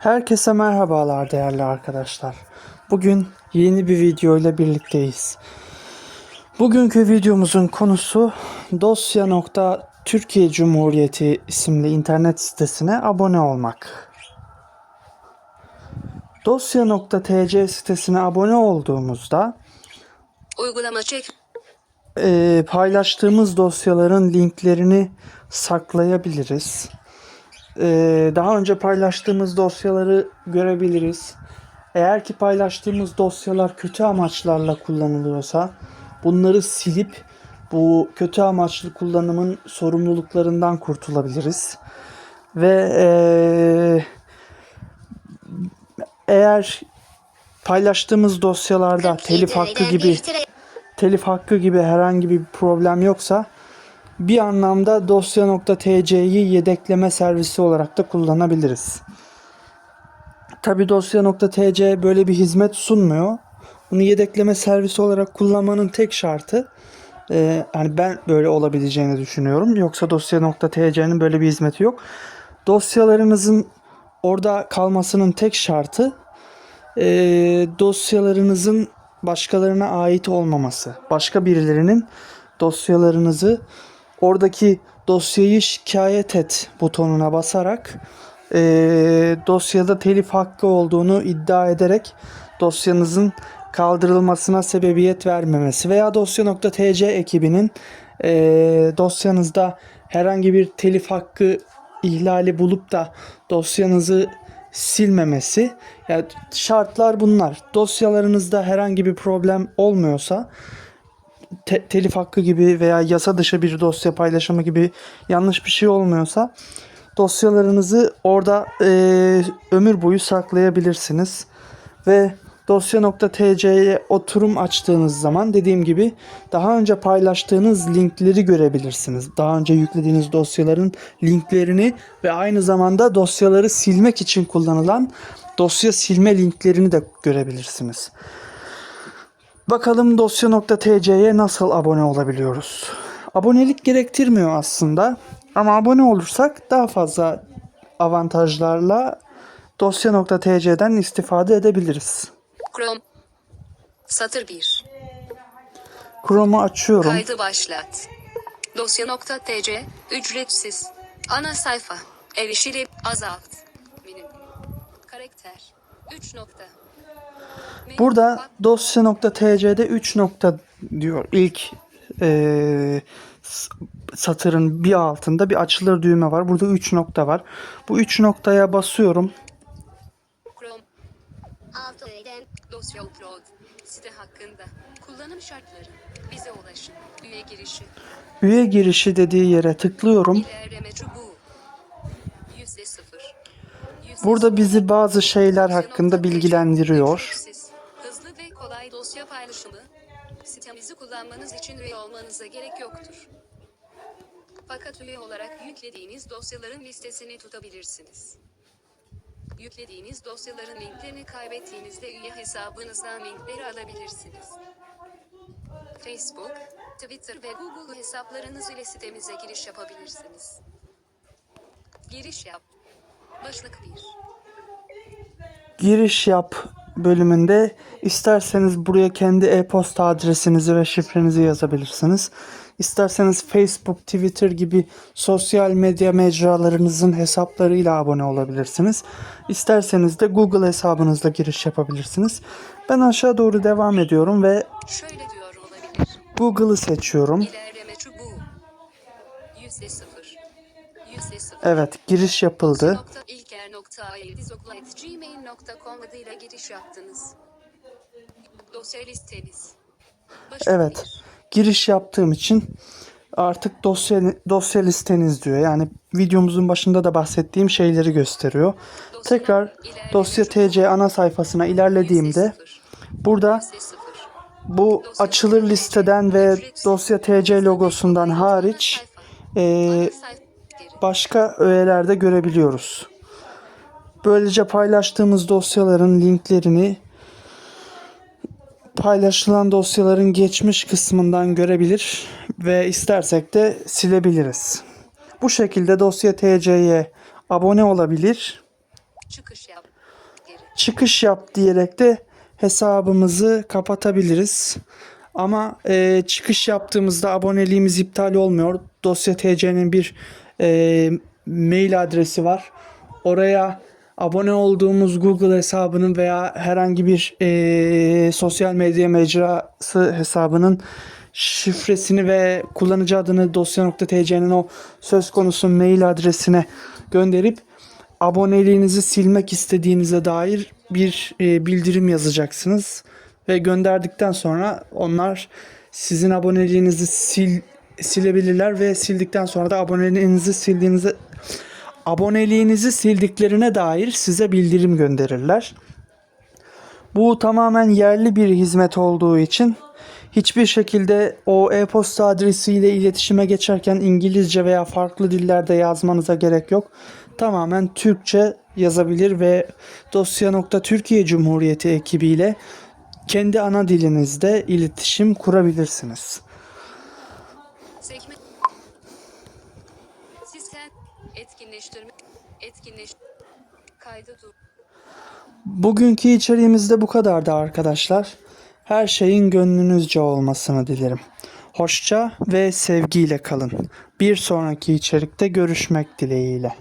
Herkese merhabalar değerli arkadaşlar. Bugün yeni bir video ile birlikteyiz. Bugünkü videomuzun konusu dosya.Türkiye Cumhuriyeti isimli internet sitesine abone olmak. Dosya.tc sitesine abone olduğumuzda Uygulama çek. e, paylaştığımız dosyaların linklerini saklayabiliriz. E, daha önce paylaştığımız dosyaları görebiliriz. Eğer ki paylaştığımız dosyalar kötü amaçlarla kullanılıyorsa bunları silip bu kötü amaçlı kullanımın sorumluluklarından kurtulabiliriz. Ve e, eğer paylaştığımız dosyalarda telif hakkı gibi telif hakkı gibi herhangi bir problem yoksa bir anlamda dosya.tc'yi yedekleme servisi olarak da kullanabiliriz. Tabi dosya.tc böyle bir hizmet sunmuyor. Bunu yedekleme servisi olarak kullanmanın tek şartı e, yani ben böyle olabileceğini düşünüyorum. Yoksa dosya.tc'nin böyle bir hizmeti yok. Dosyalarınızın orada kalmasının tek şartı e, dosyalarınızın başkalarına ait olmaması. Başka birilerinin dosyalarınızı oradaki dosyayı şikayet et butonuna basarak e, dosyada telif hakkı olduğunu iddia ederek dosyanızın kaldırılmasına sebebiyet vermemesi veya dosya.tc ekibinin e, dosyanızda herhangi bir telif hakkı ihlali bulup da dosyanızı silmemesi. Yani şartlar bunlar. Dosyalarınızda herhangi bir problem olmuyorsa te- telif hakkı gibi veya yasa dışı bir dosya paylaşımı gibi yanlış bir şey olmuyorsa dosyalarınızı orada e, ömür boyu saklayabilirsiniz ve dosya.tc'ye oturum açtığınız zaman dediğim gibi daha önce paylaştığınız linkleri görebilirsiniz. Daha önce yüklediğiniz dosyaların linklerini ve aynı zamanda dosyaları silmek için kullanılan dosya silme linklerini de görebilirsiniz. Bakalım dosya.tc'ye nasıl abone olabiliyoruz? Abonelik gerektirmiyor aslında ama abone olursak daha fazla avantajlarla dosya.tc'den istifade edebiliriz. Chrome. Satır 1. Chrome'u açıyorum. Kaydı başlat. Dosya.tc ücretsiz. Ana sayfa. Erişili azalt. Menü. Karakter. 3 nokta. Burada dosya.tc'de 3 nokta diyor. İlk s- satırın bir altında bir açılır düğme var. Burada 3 nokta var. Bu 3 noktaya basıyorum. Chrome. Dosya upload. Site hakkında. Kullanım şartları. Bize ulaşın. Üye girişi. Üye girişi dediği yere tıklıyorum. İlerleme çubuğu. Yüzde sıfır. Burada bizi bazı şeyler hakkında bilgilendiriyor. Hızlı ve kolay dosya paylaşımı. Sitemizi kullanmanız için üye olmanıza gerek yoktur. Fakat üye olarak yüklediğiniz dosyaların listesini tutabilirsiniz. Yüklediğiniz dosyaların linklerini kaybettiğinizde üye hesabınızdan linkleri alabilirsiniz. Facebook, Twitter ve Google hesaplarınız ile sitemize giriş yapabilirsiniz. Giriş yap. Başlık 1. Giriş yap bölümünde isterseniz buraya kendi e-posta adresinizi ve şifrenizi yazabilirsiniz. İsterseniz Facebook, Twitter gibi sosyal medya mecralarınızın hesaplarıyla abone olabilirsiniz. İsterseniz de Google hesabınızla giriş yapabilirsiniz. Ben aşağı doğru devam ediyorum ve. Google'ı seçiyorum. İlerleme çubuğu. Evet, giriş yapıldı. Nokta ilker nokta gmail.com adıyla giriş yaptınız. Dosya listeniz. Evet. Giriş yaptığım için artık dosya dosya listeniz diyor. Yani videomuzun başında da bahsettiğim şeyleri gösteriyor. Tekrar dosya TC ana sayfasına ilerlediğimde burada bu açılır listeden ve dosya TC logosundan hariç e. başka öğeler de görebiliyoruz. Böylece paylaştığımız dosyaların linklerini paylaşılan dosyaların geçmiş kısmından görebilir ve istersek de silebiliriz. Bu şekilde dosya TC'ye abone olabilir Çıkış yap. Geri. çıkış yap diyerek de hesabımızı kapatabiliriz. Ama e, çıkış yaptığımızda aboneliğimiz iptal olmuyor. Dosya TC'nin bir e, mail adresi var. Oraya abone olduğumuz Google hesabının veya herhangi bir e, sosyal medya mecrası hesabının şifresini ve kullanıcı adını dosya.tc'nin o söz konusu mail adresine gönderip aboneliğinizi silmek istediğinize dair bir e, bildirim yazacaksınız ve gönderdikten sonra onlar sizin aboneliğinizi sil silebilirler ve sildikten sonra da aboneliğinizi sildiğinizi aboneliğinizi sildiklerine dair size bildirim gönderirler. Bu tamamen yerli bir hizmet olduğu için hiçbir şekilde o e-posta adresiyle iletişime geçerken İngilizce veya farklı dillerde yazmanıza gerek yok. Tamamen Türkçe yazabilir ve dosya.türkiye Cumhuriyeti ekibiyle kendi ana dilinizde iletişim kurabilirsiniz. Sekme. Sistem. Etkinleştirme. Etkinleş. Kaydı dur. Bugünkü içeriğimiz de bu kadardı arkadaşlar. Her şeyin gönlünüzce olmasını dilerim. Hoşça ve sevgiyle kalın. Bir sonraki içerikte görüşmek dileğiyle.